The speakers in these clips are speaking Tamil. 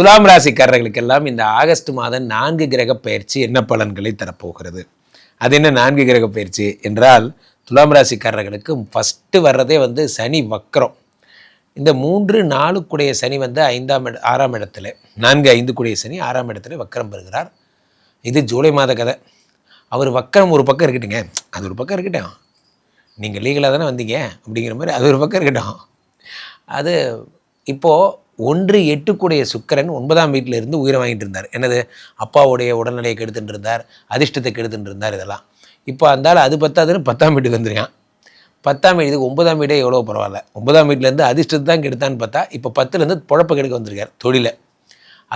துலாம் ராசிக்காரர்களுக்கெல்லாம் இந்த ஆகஸ்ட் மாதம் நான்கு கிரக பயிற்சி என்ன பலன்களை தரப்போகிறது? அது என்ன நான்கு கிரக பயிற்சி என்றால் துலாம் ராசிக்காரர்களுக்கு ஃபஸ்ட்டு வர்றதே வந்து சனி வக்கரம் இந்த மூன்று நாலுக்குடைய சனி வந்து ஐந்தாம் இட ஆறாம் இடத்துல. நான்கு ஐந்து கூடிய சனி ஆறாம் இடத்துல வக்கரம் பெறுகிறார். இது ஜூலை மாத கதை. அவர் வக்கரம் ஒரு பக்கம் இருக்கட்டுங்க. அது ஒரு பக்கம் இருக்கட்டும். நீங்கள் லீகலாக தானே வந்தீங்க அப்படிங்கிற மாதிரி அது ஒரு பக்கம் இருக்கட்டும். அது இப்போது ஒன்று எட்டுக்குடைய சுக்கரன் ஒன்பதாம் வீட்டில் இருந்து உயிரை வாங்கிட்டு இருந்தார். என்னது? அப்பாவுடைய உடல்நிலையை கெடுத்துட்டு இருந்தார் அதிர்ஷ்டத்தை கெடுத்துட்டு இருந்தார் இதெல்லாம். இப்போ அந்தால் அது பத்தாதுன்னு பத்தாம் வீட்டுக்கு வந்துருக்கான். பத்தாம் வீடு இதுக்கு ஒன்பதாம் வீடே எவ்வளோ பரவாயில்ல. ஒன்பதாம் வீட்டிலேருந்து அதிர்ஷ்டத்தை தான் கெடுத்தான்னு பார்த்தா இப்போ பத்துலேருந்து பொழப்ப கெடுக்க வந்திருக்கார் தொழிலை.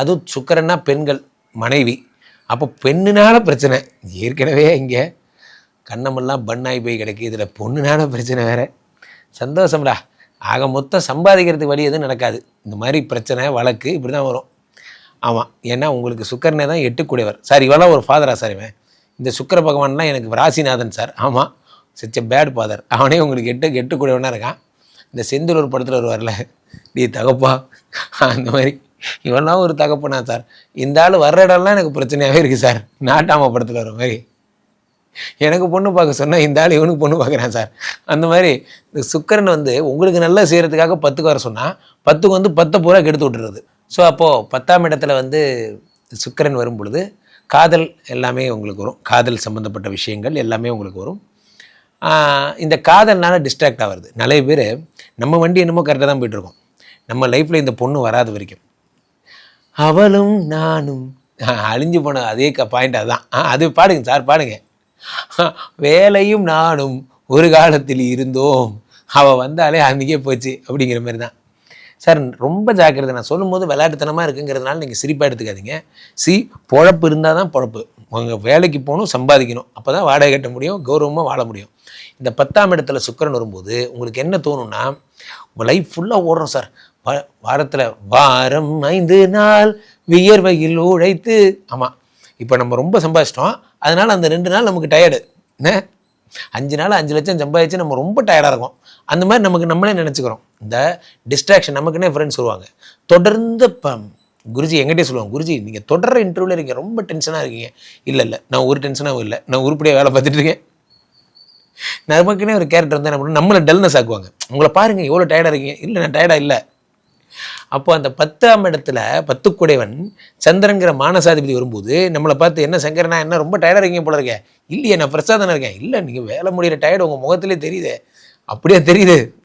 அதுவும் சுக்கரன்னா பெண்கள் மனைவி. அப்போ பெண்ணுனால பிரச்சனை. ஏற்கனவே இங்கே கண்ணமெல்லாம் பண்ணாகி போய் கிடக்கு. இதில் பொண்ணுனால பிரச்சனை வேறு. சந்தோஷம்டா. ஆக மொத்தம் சம்பாதிக்கிறதுக்கு வழி எதுவும் நடக்காது. இந்த மாதிரி பிரச்சனை வழக்கு இப்படி தான் வரும். ஆமாம் ஏன்னா உங்களுக்கு சுக்கரனே தான் எட்டுக்கூடியவர். சார் இவெல்லாம் ஒரு ஃபாதரா சார் இவன். இந்த சுக்கர பகவான்லாம் எனக்கு ராசிநாதன் சார். ஆமாம் சச் எ பேட் ஃபாதர் அவனே உங்களுக்கு எட்டு எட்டுக்கூடியவனாக இருக்கான். இந்த செந்தூர் படத்தில் வருவார்ல. நீ தகப்பா. அந்த மாதிரி. இவன்லாம் ஒரு தகப்பனா சார். இந்த ஆள் வர்ற இடம்லாம் எனக்கு பிரச்சனையாகவே இருக்குது சார். நாட்டாம படத்தில் வர மாதிரி. எனக்கு பொண்ணு பார்க்க சொன்னால் இந்த ஆள் இவனுக்கு பொண்ணு பார்க்குறான் சார். அந்த மாதிரி இந்த சுக்கரன் வந்து உங்களுக்கு நல்லா செய்கிறதுக்காக பத்துக்கு வர சொன்னால் பத்துக்கு வந்து பத்தை பூரா கெடுத்து விட்டுறது. ஸோ அப்போது பத்தாம் இடத்துல வந்து சுக்கரன் வரும் பொழுது காதல் எல்லாமே உங்களுக்கு வரும். காதல் சம்மந்தப்பட்ட விஷயங்கள் எல்லாமே உங்களுக்கு வரும். இந்த காதல்னால டிஸ்ட்ராக்ட் ஆகிறது. நிறைய பேர் நம்ம வண்டி என்னமோ கரெக்டாக தான் போயிட்டுருக்கோம். நம்ம லைஃப்பில் இந்த பொண்ணு வராத வரைக்கும். அவளும் நானும். அழிஞ்சு போன அதே க பாயிண்ட் அதுதான் அது பாடுங்க சார் பாடுங்க. வேலையும் நானும் ஒரு காலத்தில் இருந்தோம். அவள் வந்தாலே அன்றைக்கே போச்சு அப்படிங்கிற மாதிரி தான். சார் ரொம்ப ஜாக்கிரதை. நான் சொல்லும்போது விளையாட்டுத்தனமாக இருக்குங்கிறதுனால நீங்கள் சிரிப்பாக எடுத்துக்காதீங்க. சி பொழப்பு இருந்தால் தான் பொழப்பு. உங்கள் வேலைக்கு போகணும் சம்பாதிக்கணும். அப்போ தான் வாடகை கட்ட முடியும் கௌரவமாக வாழ முடியும். இந்த பத்தாம் இடத்துல சுக்கிரன் வரும்போது உங்களுக்கு என்ன தோணும்னா உங்கள் லைஃப் ஃபுல்லாக ஓடுறோம் சார். வாரத்தில் வாரம் ஐந்து நாள் வியர்வையில் உழைத்து ஆமாம் இப்போ நம்ம ரொம்ப சம்பாதிச்சிட்டோம். அதனால் அந்த ரெண்டு நாள் நமக்கு டயர்டு என்ன? அஞ்சு நாள் அஞ்சு லட்சம் சம்பாதிச்சு நம்ம ரொம்ப டயர்டாக இருக்கும். அந்த மாதிரி நமக்கு நம்மளே நினச்சிக்கிறோம். இந்த டிஸ்ட்ராக்ஷன் நமக்குன்னே ஃப்ரெண்ட்ஸ் சொல்லுவாங்க தொடர்ந்து இப்போ குருஜி எங்கிட்டே சொல்லுவாங்க குருஜி நீங்கள் தொடர்ற இன்டர்வியூவில் இருக்கீங்க ரொம்ப டென்ஷனாக இருக்கீங்க. இல்லை இல்லை நான் ஒரு டென்ஷனாகவும் இல்லை. நான் உருப்படியாக வேலை பார்த்துட்டு இருக்கேன். நமக்குன்னே ஒரு கேரக்டர் வந்து என்ன நம்மளை டல்னஸ் ஆக்குவாங்க. உங்களை பாருங்க எவ்வளோ டயர்டாக இருக்கீங்க. இல்லை நான் டயர்டாக இல்லை. அப்போ அந்த பத்தாம் இடத்துல பத்துக்குடையவன் சந்திரங்கிற மானசாதிபதி வரும்போது நம்மளை பார்த்து என்ன சங்கரனா என்ன ரொம்ப டயர்டாக இருக்கீங்க போல இருக்கே. இல்லையே நான் ஃப்ரெஷ்ஷாக தானே இருக்கேன். இல்லை நீங்கள் வேலை முடிகிற டயர்டு உங்கள் முகத்திலே தெரியுது. அப்படியே தெரியுது.